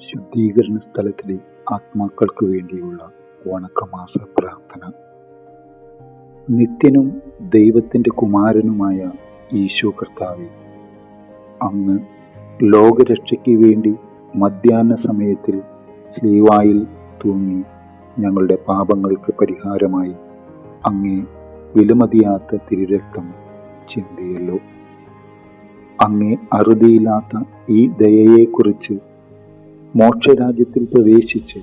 ശുദ്ധീകരണ സ്ഥലത്തിലെ ആത്മാക്കൾക്ക് വേണ്ടിയുള്ള വണക്കമാസ പ്രാർത്ഥന. നിത്യനും ദൈവത്തിന്റെ കുമാരനുമായ ഈശോ കർത്താവെ അങ്ങ് ലോകരക്ഷയ്ക്ക് വേണ്ടി മധ്യാഹ്ന സമയത്തിൽ സ്ലീവായിൽ തൂങ്ങി ഞങ്ങളുടെ പാപങ്ങൾക്ക് പരിഹാരമായി അങ്ങേ വിലമതിയാത്ത തിരുരക്തം ചിന്തിയല്ലോ. അങ്ങേ അറുതിയില്ലാത്ത ഈ ദയയെക്കുറിച്ച് മോക്ഷരാജ്യത്തിൽ പ്രവേശിച്ച്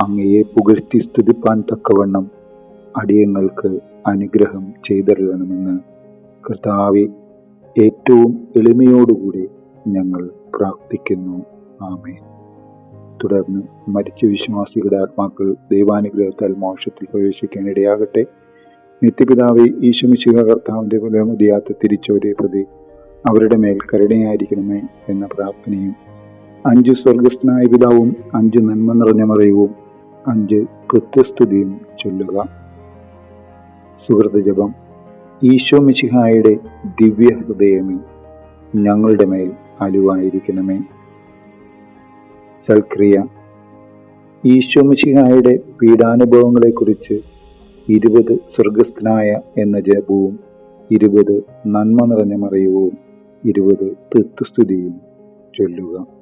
അങ്ങയെ പുകഴ്ത്തി സ്തുതിപ്പാൻ തക്കവണ്ണം അടിയങ്ങൾക്ക് അനുഗ്രഹം ചെയ്തറിയണമെന്ന് കർത്താവെ ഏറ്റവും എളിമയോടുകൂടി ഞങ്ങൾ പ്രാർത്ഥിക്കുന്നു. ആമേൻ. തുടർന്ന് മരിച്ച വിശ്വാസികളുടെ ആത്മാക്കൾ ദൈവാനുഗ്രഹത്താൽ മോക്ഷത്തിൽ പ്രവേശിക്കാൻ ഇടയാകട്ടെ. നിത്യപിതാവെ ഈശമിശിക കർത്താവിന്റെ പുലമതിയാത്ത തിരിച്ചവരെ പ്രതി അവരുടെ മേൽ കരുണയായിരിക്കണമേ എന്ന പ്രാർത്ഥനയും അഞ്ച് സ്വർഗസ്ഥനായ പിതാവും അഞ്ച് നന്മ നിറഞ്ഞ മറിയവും അഞ്ച് കൃത്യസ്തുതിയും ചൊല്ലുക. സുഹൃത്ത് ജപം. ഈശോ മിശിഹായുടെ ദിവ്യ ഹൃദയമേ ഞങ്ങളുടെ മേൽ അലുവായിരിക്കണമേ. സൽക്രിയ. ഈശോ മിശിഹായുടെ പീഡാനുഭവങ്ങളെക്കുറിച്ച് ഇരുപത് സ്വർഗസ്ഥനായ എന്ന ജപവും ഇരുപത് നന്മ നിറഞ്ഞ മറിയവും ഇരുപത് തൃത്വസ്തുതിയും ചൊല്ലുക.